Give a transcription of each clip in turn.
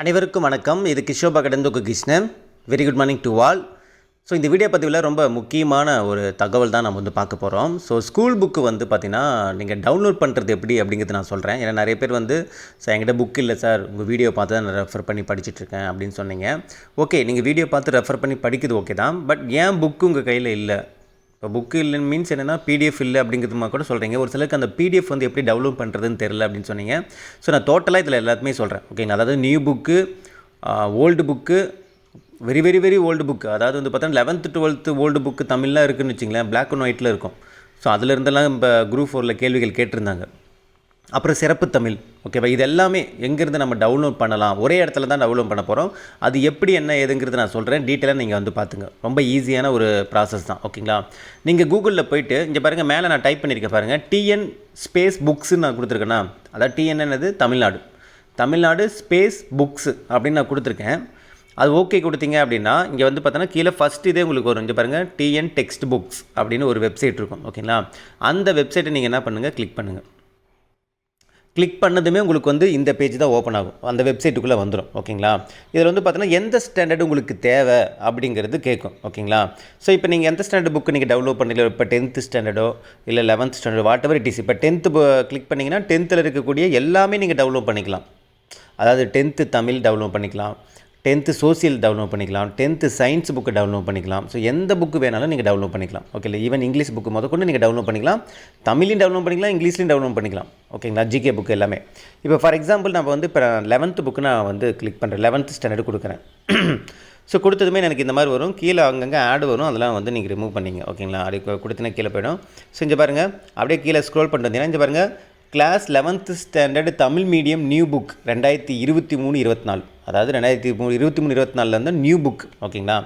அனைவருக்கும் வணக்கம். இது கிஷோபா கடந்துக்கு Krishnan. Very good morning to all so இந்த வீடியோ பதிவில் ரொம்ப முக்கியமான ஒரு தகவல் தான் நம்ம வந்து பார்க்க போகிறோம் ஸோ ஸ்கூல் புக்கு வந்து பார்த்திங்கன்னா நீங்கள் டவுன்லோட் பண்ணுறது எப்படி அப்படிங்கிறது நான் சொல்கிறேன் ஏன்னா நிறைய பேர் வந்து சார் என்கிட்ட புக் இல்லை சார். உங்கள் வீடியோ பார்த்து தான் நான் ரெஃபர் பண்ணி படிச்சுட்ருக்கேன் அப்படின்னு சொன்னீங்க. ஓகே நீங்கள் வீடியோ பார்த்து ரெஃபர் பண்ணி படிக்கிறது ஓகே தான். பட் ஏன் புக்கு உங்கள் கையில் இல்லை? இப்போ புக்கு இல்லைன்னு மீன்ஸ் என்னென்னா பிடிஎஃப் இல்லை அப்படிங்கிறதுமா கூட சொல்கிறீங்க ஒரு சிலருக்கு அந்த பிடிஎஃப் வந்து எப்படி டவுன்லோட் பண்ணுறதுன்னு தெரில அப்படின்னு சொன்னீங்க. ஸோ நான் டோட்டலாக இதில் எல்லாத்துமே சொல்கிறேன் ஓகேங்க அதாவது new book old book very very very old book அதாவது வந்து பார்த்தோன்னா லெவன்த்து டுவெல்த்து ஓல்டு புக்கு தமிழ்லாம் இருக்குதுன்னு வச்சிங்களேன் பிளாக் அண்ட் ஒயிட்டில் இருக்கும். ஸோ அதிலிருந்தெல்லாம் இப்போ குரூப் ஃபோரில் கேள்விகள் கேட்டிருந்தாங்க. அப்புறம் சிறப்பு தமிழ். ஓகேவா இது எல்லாமே எங்கேருந்து நம்ம டவுன்லோட் பண்ணலாம்? ஒரே இடத்துல தான் டவுன்லோட் பண்ண போகிறோம் அது எப்படி என்ன ஏதுங்கிறது நான் சொல்கிறேன் டீட்டெயிலாக நீங்கள் வந்து பார்த்துங்க ரொம்ப ஈஸியான ஒரு ப்ராசஸ் தான். ஓகேங்களா நீங்கள் கூகுளில் போயிட்டு இங்கே பாருங்கள் மேலே நான் டைப் பண்ணியிருக்கேன் பாருங்கள் டிஎன் ஸ்பேஸ் புக்ஸ்ன்னு நான் கொடுத்துருக்கேன்னா அதாவது டிஎன் என்னது? தமிழ்நாடு. தமிழ்நாடு ஸ்பேஸ் புக்ஸு அப்படின்னு நான் கொடுத்துருக்கேன். அது ஓகே கொடுத்தீங்க அப்படின்னா இங்கே வந்து பார்த்தோன்னா கீழே ஃபஸ்ட் இதே உங்களுக்கு வரும். இங்கே பாருங்கள் டிஎன் டெக்ஸ்ட் புக்ஸ் அப்படின்னு ஒரு வெப்சைட் இருக்கும். ஓகேங்களா அந்த வெப்சைட்டை நீங்கள் என்ன பண்ணுங்கள் கிளிக் பண்ணுங்கள் கிளிக் பண்ணதுமே உங்களுக்கு வந்து இந்த பேஜ் தான் ஓப்பன் ஆகும். அந்த வெப்சைட்டுக்குள்ளே வந்துடும் ஓகேங்களா? இதில் வந்து பார்த்தீங்கன்னா எந்த ஸ்டாண்டர்டு உங்களுக்கு தேவை அப்படிங்கிறது கேட்கும். ஓகேங்களா? ஸோ இப்போ நீங்கள் எந்த ஸ்டாண்டர்ட் புக்கு நீங்கள் டவுன்லோட் பண்ணீங்க இப்போ டென்த்து ஸ்டாண்டர்டோ இல்லை லெவன்த் ஸ்டாண்டர்டோ வாட் எவர் இட் இஸ் இப்போ டென்த்து கிளிக் பண்ணிங்கன்னா டென்த்தில் இருக்கக்கூடிய எல்லாமே நீங்கள் டவுன்லோட் பண்ணிக்கலாம். அதாவது டென்த்து தமிழ் டவுன்லோட் பண்ணிக்கலாம். டென்த்து சோசியல் டவுன்லோட் பண்ணிக்கலாம் டென்த்து சயின்ஸ் புக்கு டவுன்லோட் பண்ணிக்கலாம். ஸோ எந்த புக்கு வேணாலும் நீங்கள் டவுன்லோட் பண்ணிக்கலாம். ஓகே ஈவன் இங்கிலீஷ் புக்கு முத கொண்டு நீங்கள் டவுன்லோட் பண்ணிக்கலாம். தமிழையும் டவுன்லோட் பண்ணிக்கலாம் இங்கிலீஷ்லையும் டவுன்லோட் பண்ணிக்கலாம். ஓகேங்களா ஜிகே புக்கு எல்லாமே. இப்போ ஃபார் எக்ஸாம்பிள் நான் வந்து இப்போ லெவன்த்து புக்கு நான் வந்து கிளிக் பண்ணுறேன் லெவன்த்து ஸ்டாண்டர்டு கொடுக்குறேன். ஸோ கொடுத்ததுமே எனக்கு இந்த மாதிரி வரும். கீழே அங்கங்கே ஆடு வரும். அதெல்லாம் வந்து நீங்கள் ரிமூவ் பண்ணிங்க. ஓகேங்களா அப்படி கொடுத்தினா கீழே போயிடும். ஸோ இங்கே பாருங்கள் அப்படியே கீழே ஸ்க்ரோல் பண்ணிட்டு வந்தீங்கன்னா இங்கே பாருங்கள் class eleventh standard Tamil medium new book ரெண்டாயிரத்தி இருபத்தி மூணு இருபத்தி நாலு. அதாவது ரெண்டாயிரத்தி மூணு இருபத்தி மூணு இருபத்தி நாலில் வந்து நியூ புக் ஓகேங்களா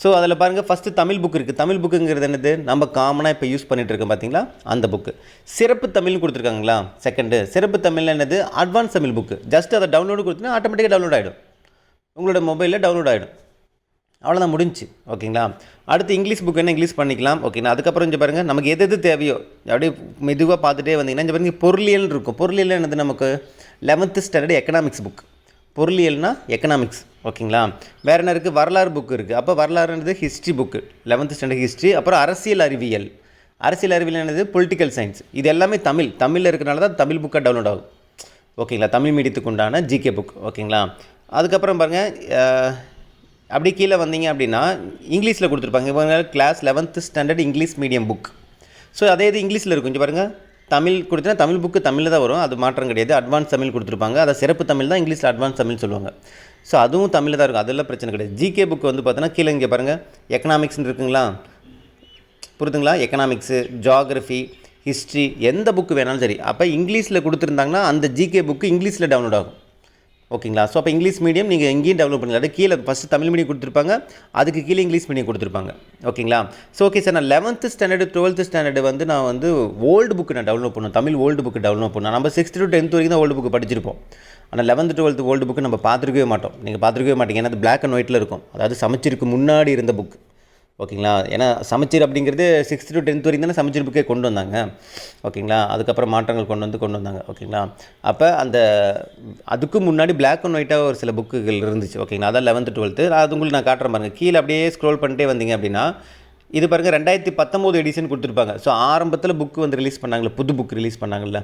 ஸோ அதில் பாருங்கள் ஃபஸ்ட்டு தமிழ் புக் இருக்குது தமிழ் புக்குங்கிறது என்னது? நம்ம காமனாக இப்போ யூஸ் பண்ணிகிட்டு இருக்கோம் பார்த்தீங்களா அந்த புக்கு சிறப்பு தமிழ்னு கொடுத்துருக்காங்களா செகண்டு சிறப்பு தமிழ் என்னது? அட்வான்ஸ் தமிழ் புக்கு ஜஸ்ட் அதை டவுன்லோடு கொடுத்தீங்கன்னா ஆட்டோமேட்டிக்காக டவுன்லோட் ஆகிடும் உங்களோட மொபைலில் டவுன்லோட் ஆகிடும் அவ்வளோதான் முடிஞ்சு ஓகேங்களா? அடுத்து இங்கிலீஷ் புக் என்ன இங்கிலீஷ் பண்ணிக்கலாம் ஓகேங்களா? அதுக்கப்புறம் இங்கே பாருங்கள் நமக்கு எது எது தேவையோ அப்படியே மெதுவாக பார்த்துட்டே வந்தீங்கன்னா இங்கே பாருங்கள் பொருளியல் இருக்கும். பொருளியல் என்னது நமக்கு? லெவன்த்து ஸ்டாண்டர்ட் எக்கனாமிக்ஸ் புக் பொருளியல்னா எக்கனாமிக்ஸ் ஓகேங்களா? வேறு என்ன இருக்குது வரலாறு புக்கு இருக்குது அப்போ வரலாறுன்றது history book eleventh standard history அப்புறம் அரசியல் அறிவியல். அரசியல் அறிவியல் என்னது? பொலிட்டிக்கல் சயின்ஸ் இது எல்லாமே தமிழ். தமிழில் இருக்கிறனால தான் தமிழ் புக்காக டவுன்லோட் ஆகும். ஓகேங்களா? தமிழ் மீடியத்துக்கு உண்டான ஜிகே புக் ஓகேங்களா? அதுக்கப்புறம் பாருங்கள் அப்படி கீழே வந்தீங்க அப்படின்னா இங்கிலீஷில் கொடுத்துருப்பாங்க. இவங்க class eleventh standard English medium book so அதே இது இங்கிலீஷில் இருக்கும். இங்கே பாருங்கள் தமிழ் கொடுத்தீங்கன்னா தமிழ் புக்கு தமிழில் தான் வரும். அது மாற்றம் கிடையாது. அட்வான்ஸ் தமிழ் கொடுத்துருப்பாங்க. அதை சிறப்பு தமிழ் தான் இங்கிலீஷில் அட்வான்ஸ் தமிழ் சொல்லுவாங்க. ஸோ அதுவும் தமிழில் தான் இருக்கும். அதெல்லாம் பிரச்சனை கிடையாது. ஜிகே புக் வந்து பார்த்தோன்னா கீழே இங்கே பாருங்கள் எக்கனாமிக்ஸ்னு இருக்குங்களா? புரிதுங்களா எக்கனாமிக்ஸு ஜாகிரஃபி ஹிஸ்ட்ரி எந்த புக்கு வேணாலும் சரி. அப்போ இங்கிலீஷில் கொடுத்துருந்தாங்கன்னா அந்த ஜிகே புக்கு இங்கிலீஷில் டவுன்லோட் ஆகும். ஓகேங்களா? ஸோ அப்போ இங்கிலீஷ் மீடியம் நீங்கள் எங்கேயும் டெவலப் பண்ணலாம் கீழே ஃபஸ்ட்டு தமிழ் மீடியம் கொடுத்துருப்பாங்க. அதுக்கு கீழே இங்கிலீஷ் மீடியம் கொடுத்துருப்பாங்க. ஓகேங்களா? ஸோ ஓகே சார் நான் லெவன்த்து ஸ்டாண்டர்டு டுவெல்த்து ஸ்டாண்டர்டு வந்து நான் வந்து ஓல்டு புக்கு நான் டவுன்லோட் பண்ணணும். தமிழ் ஓல்டு புக்கு டவுன்லோட் பண்ணணும். நம்ம சிக்ஸ்த் டு டென்த் வரைக்கும் தான் ஓல்டு புக்கு படிச்சிருப்போம். ஆனால் லெவன்த்து டுவெல்த்து ஓல்டு புக்கு நம்ம பார்த்துருக்கவே மாட்டோம். நீங்கள் பார்த்துருக்கவே மாட்டீங்க. ஏன்னா அது பிளாக் அண்ட் ஒயிட்டில் இருக்கும். அதாவது சமைச்சிருக்கு முன்னாடி இருந்த புக் ஓகேங்களா? ஏன்னா சமச்சீர் அப்படிங்கிறது சிக்ஸ்த் டு டென்த் வரைக்கும் தானே சமச்சீர் புக்கே கொண்டு வந்தாங்க. ஓகேங்களா? அதுக்கப்புறம் மாற்றங்கள் கொண்டு வந்து கொண்டு வந்தாங்க. ஓகேங்களா? அப்போ அந்த அதுக்கு முன்னாடி பிளாக் அண்ட் ஒயிட்டாக ஒரு சில புக்குகள் இருந்துச்சு. ஓகேங்களா? அதான் லெவன்த்து டுவெல்த்து அது உங்களுக்கு நான் காட்டுறேன் பாருங்கள் கீழே அப்படியே ஸ்க்ரோல் பண்ணிட்டே வந்தீங்க அப்படின்னா இது பாருங்கள் ரெண்டாயிரத்தி பத்தொம்போது எடிஷன் கொடுத்துருப்பாங்க. ஸோ ஆரம்பத்தில் புக்கு வந்து ரிலீஸ் பண்ணாங்களே புது புக் ரிலீஸ் பண்ணாங்கல்ல.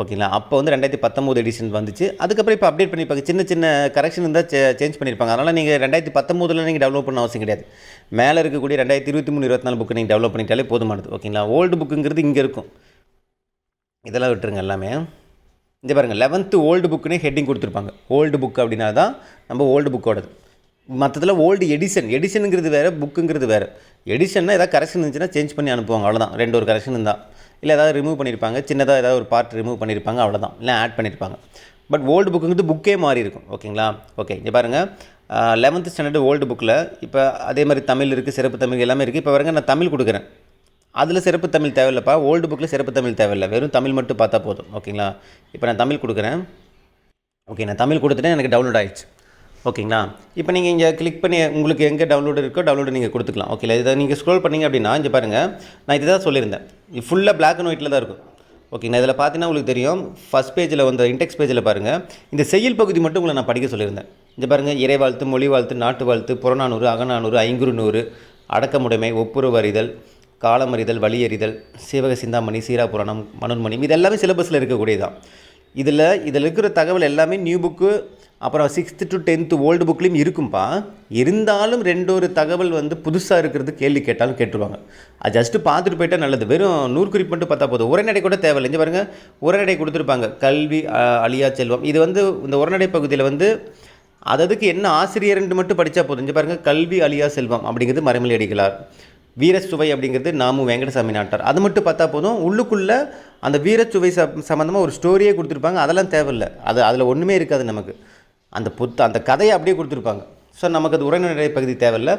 ஓகேங்களா? அப்போ வந்து ரெண்டாயிரத்தி பத்தொம்போது எடிஷன் வந்துச்சு. அதுக்கப்புறம் இப்போ அப்டேட் பண்ணியிருப்பாங்க சின்ன சின்ன கரெக்ஷன் இருந்தால் சேஞ்ச் பண்ணியிருப்பாங்க அதனால் நீங்கள் ரெண்டாயிரத்தி பத்தொம்போதில் நீங்கள் டெவலப் பண்ண அவசியம் கிடையாது. மேலே இருக்கக்கூடிய ரெண்டாயிரத்தி இருபத்தி மூணு இருபத்தி நாலு புக்கு நீங்கள் டெவலப் பண்ணிட்டாலே போதுமானது. ஓகேங்களா? ஓல்டு புக்குங்கிறது இங்கே இருக்கும். இதெல்லாம் விட்டுருங்க எல்லாமே. இந்த பாருங்கள் லெவன்த்து ஓல்டு புக்குன்னே ஹெட்டிங் கொடுத்துருப்பாங்க. ஓல்டு புக் அப்படின்னா தான் நம்ம ஓல்டு புக்கோடது மற்றதில் ஓல்டு எடிஷன் எடிஷனுங்கிறது வேறு புக்குங்கிறது வேறு. எடிஷன்னா ஏதாவது கரெக்ஷன் இருந்துச்சுன்னா சேஞ்ச் பண்ணி அனுப்புவாங்க அவ்வளோதான் ரெண்டு ஒரு கரெக்ஷன் இருந்தால் இல்லை ஏதாவது ரிமூவ் பண்ணியிருப்பாங்க சின்னதாக ஏதாவது ஒரு பார்ட் ரிமூவ் பண்ணியிருப்பாங்க அவ்வளோதான் இல்லை ஆட் பண்ணியிருப்பாங்க பட் ஓல்டு புக்குங்கிறது புக்கே மாறி இருக்கும் ஓகேங்களா? ஓகே இங்கே பாருங்கள் லெவன்த்து ஸ்டாண்டர்டு ஓல்டு புக்கில் இப்போ அதே மாதிரி தமிழ் இருக்குது சிறப்பு தமிழ் எல்லாமே இருக்குது இப்போ பாருங்க நான் தமிழ் கொடுக்குறேன். அதில் சிறப்பு தமிழ் தேவையில்லப்பா. ஓல்டு புக்கில் சிறப்பு தமிழ் தேவையில்லை. வெறும் தமிழ் மட்டும் பார்த்தா போதும் ஓகேங்களா? இப்போ நான் தமிழ் கொடுக்குறேன். ஓகே நான் தமிழ் கொடுத்துட்டேன் எனக்கு டவுன்லோட் ஆயிடுச்சு. ஓகேங்களா? இப்போ நீங்கள் இங்கே கிளிக் பண்ணி உங்களுக்கு எங்கே டவுன்லோடு இருக்கோ டவுன்லோடு நீங்கள் கொடுத்துக்கலாம். ஓகே இதை நீங்கள் ஸ்க்ரோல் பண்ணீங்க அப்படின்னா இங்கே பாருங்கள் நான் இதுதான் சொல்லியிருந்தேன். இது ஃபுல்லாக பிளாக் அண்ட் ஒயிட்டில் தான் இருக்கும். ஓகேங்களா? இதில் பார்த்தீங்கன்னா உங்களுக்கு தெரியும். ஃபஸ்ட் பேஜில் வந்து இன்டெக்ஸ் பேஜில் பாருங்கள் இந்த செய்யுள் பகுதி மட்டும் உங்களை நான் படிக்க சொல்லியிருந்தேன். இங்கே பாருங்கள் இறை வாழ்த்து மொழி வாழ்த்து நாட்டு வாழ்த்து புறநானூறு அகநானூறு ஐங்குறுநூறு அடக்கமுடைமை ஒப்புரவு அறிதல் காலமறிதல் வழியறிதல் சீவக சிந்தாமணி சீரா புராணம் மனோன்மணி இது எல்லாமே சிலபஸில் இருக்கக்கூடியதான் இதில் இதில் இருக்கிற தகவல் எல்லாமே நியூ புக்கு அப்புறம் சிக்ஸ்த்து டு டென்த்து ஓல்டு புக்லேயும் இருக்கும்ப்பா இருந்தாலும் ரெண்டு ஒரு தகவல் வந்து புதுசாக இருக்கிறது கேள்வி கேட்டாலும் கேட்டுருவாங்க. அது ஜஸ்ட்டு பார்த்துட்டு போயிட்டால் நல்லது. வெறும் நூறு குறிப்பு மட்டும் பார்த்தா போதும். உரைநடை கூட தேவையில்லை. இங்கே பாருங்கள் உரைநடை கொடுத்துருப்பாங்க. கல்வி அழியா செல்வம். இது வந்து இந்த உரைநடை பகுதியில் வந்து அததுக்கு என்ன ஆசிரியர்ன்ட்டு மட்டும் படித்தா போதும். இங்கே பாருங்கள் கல்வி அழியா செல்வம் அப்படிங்கிறது மறைமலை அடிகளார். வீரச்சுவை அப்படிங்கிறது நாமு வெங்கடசாமி நாட்டார். அது மட்டும் பார்த்தா போதும். உள்ளுக்குள்ளே அந்த வீரச்சுவை ச சம்மந்தமாக ஒரு ஸ்டோரியே கொடுத்துருப்பாங்க. அதெல்லாம் தேவையில்லை. அது அதில் ஒன்றுமே இருக்காது நமக்கு. அந்த புத்த அந்த கதையை அப்படியே கொடுத்துருப்பாங்க. ஸோ நமக்கு அது உரைநடை பகுதி தேவையில்ல.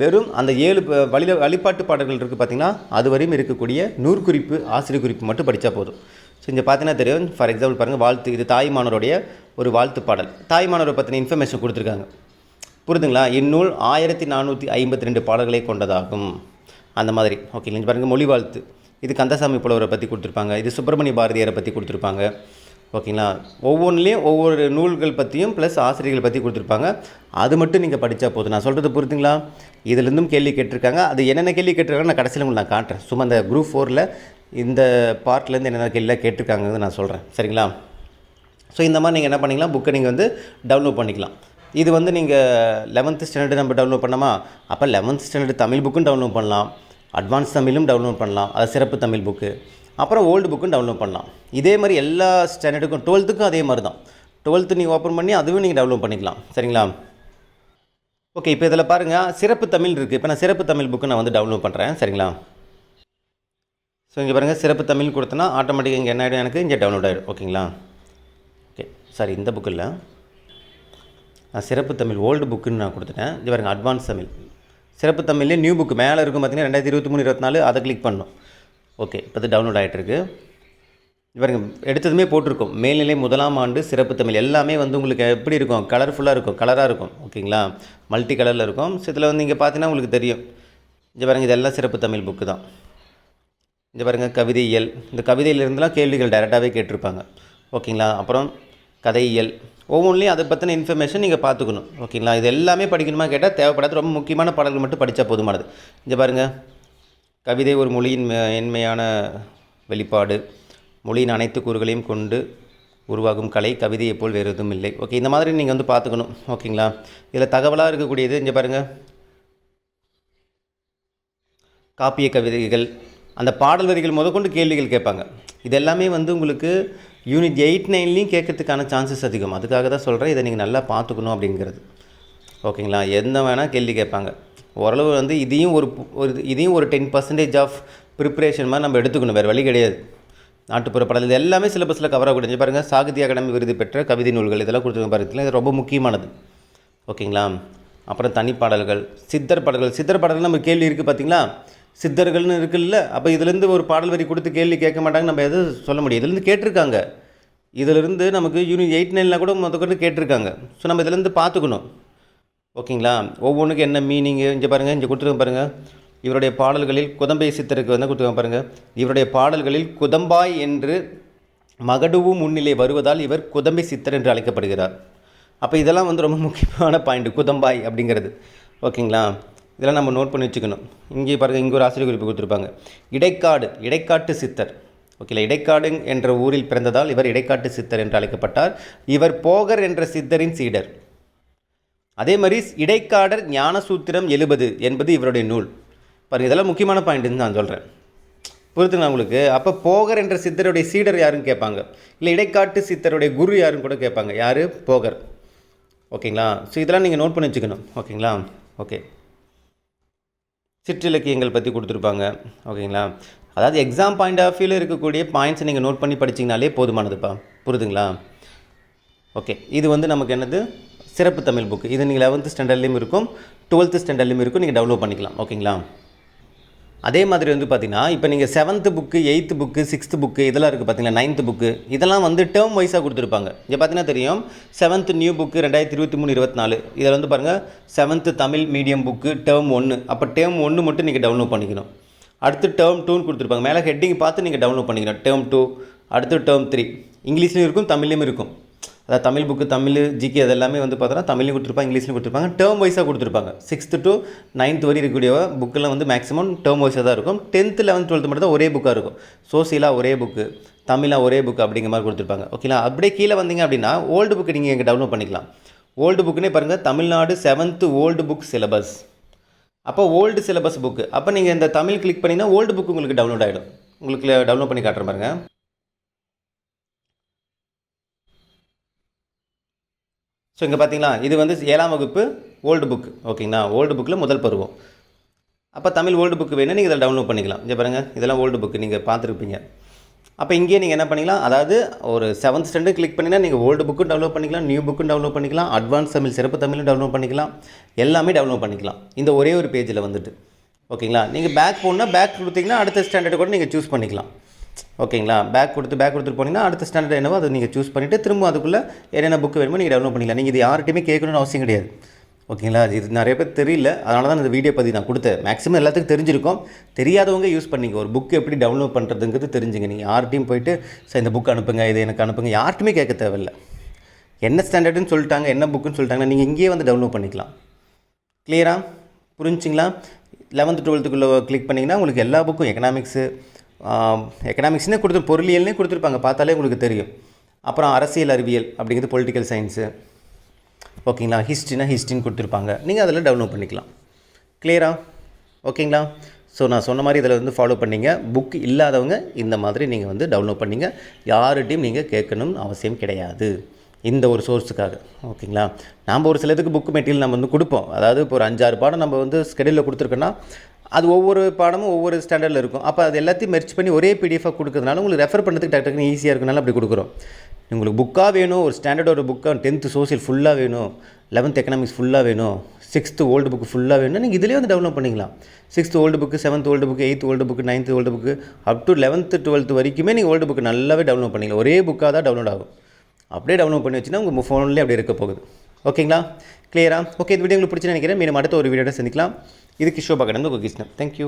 வெறும் அந்த ஏழு வழி வழிபாட்டு பாடல்கள் இருக்குது பார்த்திங்கன்னா அது வரையும் இருக்கக்கூடிய நூற்குறிப்பு ஆசிரியர் குறிப்பு மட்டும் படித்தா போதும். ஸோ இங்கே பார்த்தீங்கன்னா தெரியும். ஃபார் எக்ஸாம்பிள் பாருங்கள் வாழ்த்து இது தாய்மானவருடைய ஒரு வாழ்த்து பாடல். தாய்மானவரை பற்றின இன்ஃபர்மேஷன் கொடுத்துருக்காங்க. புரியுதுங்களா இந்நூல் ஆயிரத்தி நானூற்றி ஐம்பத்தி ரெண்டு பாடல்களை கொண்டதாகும். அந்த மாதிரி. ஓகேங்களா பாருங்கள் மொழி வாழ்த்து. இது கந்தசாமி புலவரை பற்றி கொடுத்துருப்பாங்க. இது சுப்பிரமணிய பாரதியாரை பற்றி கொடுத்துருப்பாங்க. ஓகேங்களா? ஒவ்வொன்றுலேயும் ஒவ்வொரு நூல்கள் பற்றியும் ப்ளஸ் ஆசிரியர்கள் பற்றி கொடுத்துருப்பாங்க. அது மட்டும் நீங்கள் படித்தா போதும். நான் சொல்கிறது புரியுதுங்களா இதுலேருந்தும் கேள்வி கேட்டிருக்காங்க. அது என்னென்ன கேள்வி கேட்டிருக்காங்க நான் கடைசியில் உங்களுக்கு நான் காட்டுறேன். சும்மா அந்த குரூப் ஃபோரில் இந்த பார்ட்லேருந்து என்னென்ன கேள்விலாம் கேட்டிருக்காங்கன்னு நான் சொல்கிறேன் சரிங்களா? ஸோ இந்த மாதிரி நீங்கள் என்ன பண்ணிக்கலாம் புக்கை நீங்கள் வந்து டவுன்லோட் பண்ணிக்கலாம். இது வந்து நீங்கள் லெவன்த்து ஸ்டாண்டர்டு நம்ம டவுன்லோட் பண்ணோமா? அப்போ லெவன்த் ஸ்டாண்டர்டு தமிழ் புக்கும் டவுன்லோட் பண்ணலாம். அட்வான்ஸ் தமிழும் டவுன்லோட் பண்ணலாம். அது சிறப்பு தமிழ் புக்கு அப்புறம் ஓல்டு புக்கும் டவுன்லோட் பண்ணலாம். இதே மாதிரி எல்லா ஸ்டாண்டர்டுக்கும் டுவெல்த்துக்கும் அதே மாதிரி தான். டுவெல்த்து நீங்கள் ஓப்பன் பண்ணி அதுவும் நீங்கள் டவுன்லோட் பண்ணிக்கலாம். சரிங்களா? ஓகே இப்போ இதில் பாருங்கள் சிறப்பு தமிழ் இருக்குது இப்போ நான் சிறப்பு தமிழ் புக்கு நான் வந்து டவுன்லோட் பண்ணுறேன் சரிங்களா? ஸோ இங்கே பாருங்கள் சிறப்பு தமிழ் கொடுத்தனா ஆட்டோமேட்டிக்காக இங்கே என்ன ஆகிடும் எனக்கு இங்கே டவுன்லோட் ஆகிடும் ஓகேங்களா ஓகே சாரி இந்த புக்கு இல்லை. நான் சிறப்பு தமிழ் ஓல்டு புக்குன்னு நான் கொடுத்துட்டேன். இது பாருங்கள் அட்வான்ஸ் தமிழ். சிறப்பு தமிழ்லேயே நியூ புக்கு மேலே இருக்கும் பார்த்தீங்கன்னா ரெண்டாயிரத்தி இருபத்தி மூணு இருபத்தி நாலு அதை கிளிக் பண்ணணும். ஓகே இப்போ இது டவுன்லோட் ஆகிட்டுருக்கு இவருங்க எடுத்ததுமே போட்டிருக்கோம். மேல்நிலை முதலாம் ஆண்டு சிறப்பு தமிழ் எல்லாமே வந்து உங்களுக்கு எப்படி இருக்கும்? கலர்ஃபுல்லாக இருக்கும் கலராக இருக்கும். ஓகேங்களா மல்டி கலரில் இருக்கும். ஸோ இதில் வந்து இங்கே பார்த்தீங்கன்னா உங்களுக்கு தெரியும். இங்கே பாருங்க இதெல்லாம் சிறப்பு தமிழ் புக்கு தான். இந்த பாருங்க கவிதையியல் இந்த கவிதையிலிருந்துலாம் கேள்விகள் டைரெக்டாகவே கேட்டிருப்பாங்க. ஓகேங்களா அப்புறம் கதையியல் ஒவ்வொன்றிலையும் அதை பற்றின இன்ஃபர்மேஷன் நீங்கள் பார்த்துக்கணும் ஓகேங்களா இது எல்லாமே படிக்கணுமா கேட்டால் தேவைப்படாது. ரொம்ப முக்கியமான பாடல்கள் மட்டும் படித்தா போதுமானது. இங்கே பாருங்கள் கவிதை ஒரு மொழியின் மே- வெளிப்பாடு. மொழியின் அனைத்து கூறுகளையும் கொண்டு உருவாகும் கலை. கவிதையை போல் வேறு எதுவும் இல்லை. ஓகே இந்த மாதிரி நீங்கள் வந்து பார்த்துக்கணும். ஓகேங்களா? இதில் தகவலாக இருக்கக்கூடியது இங்கே பாருங்கள் காப்பிய கவிதைகள். அந்த பாடல் வரிகள் முதற்கொண்டு கேள்விகள் கேட்பாங்க. இது எல்லாமே வந்து உங்களுக்கு யூனிட் எயிட் நைன்லேயும் கேட்கறதுக்கான சான்சஸ் அதிகம். அதுக்காக தான் சொல்கிறேன் இதை நீங்கள் நல்லா பார்த்துக்கணும் அப்படிங்கிறது. ஓகேங்களா? எந்த வேணால் கேள்வி கேட்பாங்க. ஓரளவு வந்து இதையும் ஒரு ஒரு இதையும் ஒரு டென் பர்சன்டேஜ் ஆஃப் ப்ரிப்பரேஷன் மாதிரி நம்ம எடுத்துக்கணும். வேறு வழி கிடையாது. நாட்டுப்புற பாடல் இது எல்லாமே சிலபஸில் கவர் ஆகக்கூடிய பாருங்கள் சாகித்ய அகாடமி விருது பெற்ற கவிதை நூல்கள் இதெல்லாம் கொடுத்துருக்க பாருங்கள் இது ரொம்ப முக்கியமானது. ஓகேங்களா? அப்புறம் தனிப்பாடல்கள் சித்தர் பாடல்கள். சித்தர் பாடல்கள் நம்ம கேள்வி இருக்குது பார்த்தீங்களா சித்தர்கள்னு இருக்குல்ல அப்போ இதுலேருந்து ஒரு பாடல் வரி கொடுத்து கேள்வி கேட்க மாட்டாங்க நம்ம எதுவும் சொல்ல முடியும் இதுலேருந்து கேட்டிருக்காங்க. இதிலிருந்து நமக்கு யூனி எயிட் நைனில் கூட முதற்கொண்டு கேட்டிருக்காங்க. ஸோ நம்ம இதுலேருந்து பார்த்துக்கணும். ஓகேங்களா? ஒவ்வொன்றுக்கும் என்ன மீனிங்கு இங்கே பாருங்கள் இங்கே கொடுத்துருக்க பாருங்கள் இவருடைய பாடல்களில் குதம்பை சித்தருக்கு வந்து கொடுத்துருக்க பாருங்கள் இவருடைய பாடல்களில் குதம்பாய் என்று மகடுவு முன்னிலை வருவதால் இவர் குதம்பை சித்தர் என்று அழைக்கப்படுகிறார். அப்போ இதெல்லாம் வந்து ரொம்ப முக்கியமான பாயிண்ட் குதம்பாய் அப்படிங்கிறது. ஓகேங்களா? இதெல்லாம் நம்ம நோட் பண்ணி வச்சுக்கணும். இங்கே பாருங்கள் இங்கே ஒரு ஆசிரியர் குறிப்பு கொடுத்துருப்பாங்க. இடைக்காடு இடைக்காட்டு சித்தர். ஓகேல இடைக்காடு என்ற ஊரில் பிறந்ததால் இவர் இடைக்காட்டு சித்தர் என்று அழைக்கப்பட்டார். இவர் போகர் என்ற சித்தரின் சீடர். அதே மாதிரி இடைக்காடர் ஞானசூத்திரம் எழுபது என்பது இவருடைய நூல். பாருங்க இதெல்லாம் முக்கியமான பாயிண்ட்னு நான் சொல்கிறேன் புரியுதுங்களா உங்களுக்கு? அப்போ போகர் என்ற சித்தருடைய சீடர் யாருன்னு கேட்பாங்க. இல்லை இடைக்காட்டு சித்தருடைய குரு யாருன்னு கூட கேட்பாங்க. யார்? போகர். ஓகேங்களா? ஸோ இதெல்லாம் நீங்கள் நோட் பண்ணி வச்சுக்கணும். ஓகேங்களா? ஓகே. சிற்றிலக்கியங்கள் பற்றி கொடுத்துருப்பாங்க. ஓகேங்களா? அதாவது எக்ஸாம் பாயிண்ட் ஆஃப் வியூவில் இருக்கக்கூடிய பாயிண்ட்ஸை நீங்கள் நோட் பண்ணி படிச்சிங்கனாலே போதுமானதுப்பா. புரியுதுங்களா ஓகே. இது வந்து நமக்கு என்னது? சிறப்பு தமிழ் புக்கு இது நீங்கள் லெவன்த்து ஸ்டாண்டர்ட்லேயும் இருக்கும் டுவெல்த்து ஸ்டாண்டர்ட்லேயும் இருக்கும் நீங்கள் டவுன்லோட் பண்ணிக்கலாம் ஓகேங்களா அதே மாதிரி வந்து பார்த்திங்கன்னா இப்போ நீங்கள் seventh book eighth book sixth book இதெல்லாம் இருக்குது பார்த்தீங்களா நைன்த்து புக்கு இதெல்லாம் வந்து டேர்ம் வைஸாக கொடுத்துருப்பாங்க. இங்கே பார்த்தீங்கன்னா தெரியும் செவன்த்து நியூ புக்கு ரெண்டாயிரத்தி இருபத்தி மூணு இருபத்தி நாலு. இதில் வந்து பாருங்கள் seventh Tamil medium book term ஒன்று அப்போ டேர்ம் ஒன்று மட்டும் நீங்கள் டவுன்லோட் பண்ணிக்கணும். அடுத்து டேர்ம் டூன்னு கொடுத்துருப்பாங்க. மேலே ஹெட்டிங் பார்த்து நீங்கள் டவுன்லோட் பண்ணிக்கணும் டேர்ம் டூ அடுத்து டேர்ம் த்ரீ இங்கிலீஷ்லையும் இருக்கும் தமிழ்லையும் இருக்கும். அதாவது தமிழ் புக்கு தமிழ் ஜிகே அது எல்லாமே வந்து பார்த்தோன்னா தமிழ்லையும் கொடுத்துருப்பாங்க இங்கிலீஷ்லையும் கொடுத்துருப்பாங்க. டேர்ம் வைஸாக கொடுத்துருப்பாங்க. சிக்ஸ்த்து டு நைன்த் வரை இருக்கக்கூடிய புக்கெல்லாம் வந்து மேக்ஸிமம் டேர்ம் வைஸாக தான் இருக்கும். டென்த்து லெவன்த் டுவெல்த்து மட்டும் தான் ஒரே புக்காக இருக்கும். சோசியலாக ஒரே புக்கு தமிழாக ஒரே புக் அப்படிங்கிற மாதிரி கொடுத்துருப்பாங்க. ஓகேங்களா அப்படியே கீழே வந்தீங்க அப்படின்னா ஓல்டு புக்கு நீங்கள் இங்கே டவுன்லோட் பண்ணிக்கலாம். ஓல்டு புக்குனே பாருங்கள் Tamil Nadu seventh old book syllabus அப்போ ஓல்டு சிலபஸ் புக்கு அப்போ நீங்கள் இந்த தமிழ் கிளிக் பண்ணிங்கன்னா ஓல்டு புக் உங்களுக்கு டவுன்லோட் ஆகிடும் உங்களுக்கு டவுன்லோட் பண்ணி காட்டுற பாருங்கள் ஸோ இங்கே பார்த்தீங்களா இது வந்து ஏழாம் வகுப்பு ஓல்டு புக் ஓகேங்களா ஓல்டு புக்கில் முதல் பருவம். அப்போ தமிழ் ஓல்டு புக்கு வேணும் நீங்கள் இதில் டவுன்லோட் பண்ணிக்கலாம். இங்கே பாருங்கள் இதெல்லாம் ஓல்டு புக்கு நீங்கள் பார்த்துருப்பீங்க. அப்போ இங்கேயே நீங்கள் என்ன பண்ணிக்கலாம்? அதாவது ஒரு செவன்த் ஸ்டாண்டர்ட் கிளிக் பண்ணினா நீங்கள் ஓல்டு புக்கும் டவுன்லோட் பண்ணிக்கலாம் நியூ புக்கும் டவுன்லோட் பண்ணிக்கலாம் அட்வான்ஸ் தமிழ் சிறப்பு தமிழும் டவுன்லோட் பண்ணிக்கலாம் எல்லாமே டவுன்லோட் பண்ணிக்கலாம். இந்த ஒரே ஒரு பேஜில் வந்துட்டு ஓகேங்களா நீங்கள் பேக் போகணுன்னா பேக் கொடுத்தீங்கன்னா அடுத்த ஸ்டாண்டர்ட் கூட நீங்கள் சூஸ் பண்ணிக்கலாம். ஓகேங்களா? பேக் கொடுத்து பேக் கொடுத்துட்டு போனீங்கன்னா அடுத்த ஸ்டாண்டர்ட் என்னவோ அதை நீங்கள் சூஸ் பண்ணிவிட்டு திரும்ப அதுக்குள்ளே என்னென்ன புக் வேணுமோ நீங்கள் டவுன்லோட் பண்ணிக்கலாம். நீங்கள் இது யார்கிட்டையுமே கேட்கணும்னு அவசியம் கிடையாது. ஓகேங்களா? இது நிறைய பேர் தெரியல. அதனால தான் இந்த வீடியோ பதிவு நான் கொடுத்தேன். மேக்ஸிமம் எல்லாத்துக்கும் தெரிஞ்சிருக்கும். தெரியாதவங்க யூஸ் பண்ணிங்க ஒரு புக் எப்படி டவுன்லோட் பண்ணுறதுங்கிறது தெரிஞ்சுங்க. நீங்கள் யார்கிட்டையும் போயிட்டு சார் இந்த புக் அனுப்புங்க இது எனக்கு அனுப்புங்க. யார்கிட்டையுமே கேட்க தேவையில்ல. என்ன ஸ்டாண்டர்டுன்னு சொல்லிட்டாங்க என்ன புக்குன்னு சொல்லிட்டாங்கன்னா நீங்கள் இங்கேயே வந்து டவுன்லோட் பண்ணிக்கலாம். கிளியராக புரிஞ்சிங்களா? லெவன்த்து டுவெல்த்துக்குள்ளே கிளிக் பண்ணிங்கன்னா உங்களுக்கு எல்லா புக்கும் எக்கனாமிக்ஸு எக்கனாமிக்ஸ்னே கொடுத்து பொருளியல்னே கொடுத்துருப்பாங்க. பார்த்தாலே உங்களுக்கு தெரியும். அப்புறம் அரசியல் அறிவியல் அப்படிங்கிறது பொலிட்டிக்கல் சயின்ஸு ஓகேங்களா ஹிஸ்ட்ரினா ஹிஸ்ட்ரின்னு கொடுத்துருப்பாங்க. நீங்கள் அதில் டவுன்லோட் பண்ணிக்கலாம். கிளியரா ஓகேங்களா ஸோ நான் சொன்ன மாதிரி இதில் வந்து ஃபாலோ பண்ணிங்க. புக் இல்லாதவங்க இந்த மாதிரி நீங்கள் வந்து டவுன்லோட் பண்ணிங்க. யார்கிட்டையும் நீங்கள் கேட்கணும்னு அவசியம் கிடையாது. இந்த ஒரு சோர்ஸுக்காக ஓகேங்களா நாம் ஒரு சிலதுக்கு புக் மெட்டீரியல் நம்ம வந்து கொடுப்போம். அதாவது இப்போ ஒரு அஞ்சாறு பாடம் நம்ம வந்து ஸ்கெடியூலில் கொடுத்துருக்கோன்னா அது ஒவ்வொரு பாடமும் ஒவ்வொரு ஸ்டாண்டர்டில் இருக்கும். அப்போ அது எல்லாத்தையும் மெர்ச் பண்ணி ஒரே பிடிஎஃபாக கொடுக்கறதுனால உங்களுக்கு ரெஃபர் பண்ணுறதுக்கு டக்கு ஈஸியாக இருக்கனால அப்படி கொடுக்குறோம். உங்களுக்கு புக்காக வேணும் ஒரு ஸ்டாண்டர்டோட புக்காக டென்த்து சோசியல் ஃபுல்லாக வேணும் லெவன்த் எக்கனாமிக்ஸ் ஃபுல்லாக வேணும் சிக்ஸ்த்து ஓல்டு புக்கு ஃபுல்லாக வேணும் நீங்கள் இதிலே வந்து டவுன்லோட் பண்ணிக்கலாம். Sixth old book seventh old book eighth old book ninth old book up to eleventh twelfth வரைக்குமே நீங்கள் ஓல்டு புக்கு நல்லாவே டவுன்லோட் பண்ணிக்கலாம். ஒரே புக்காக தான் டவுன்லோட் ஆகும். அப்படியே டவுன்லோட் பண்ணி வச்சுன்னா உங்கள் ஃபோன்லேயே அப்படியே இருக்க போகுது. ஓகேங்களா? கிளியரா ஓகே இந்த வீடியோ உங்களுக்கு பிடிச்சி நினைக்கிறேன். மீண்டும் அடுத்த ஒரு வீடியோட சந்திக்கலாம். இது கிஷோ பகடன் கோகிருஷ்ணன் தேங்க்யூ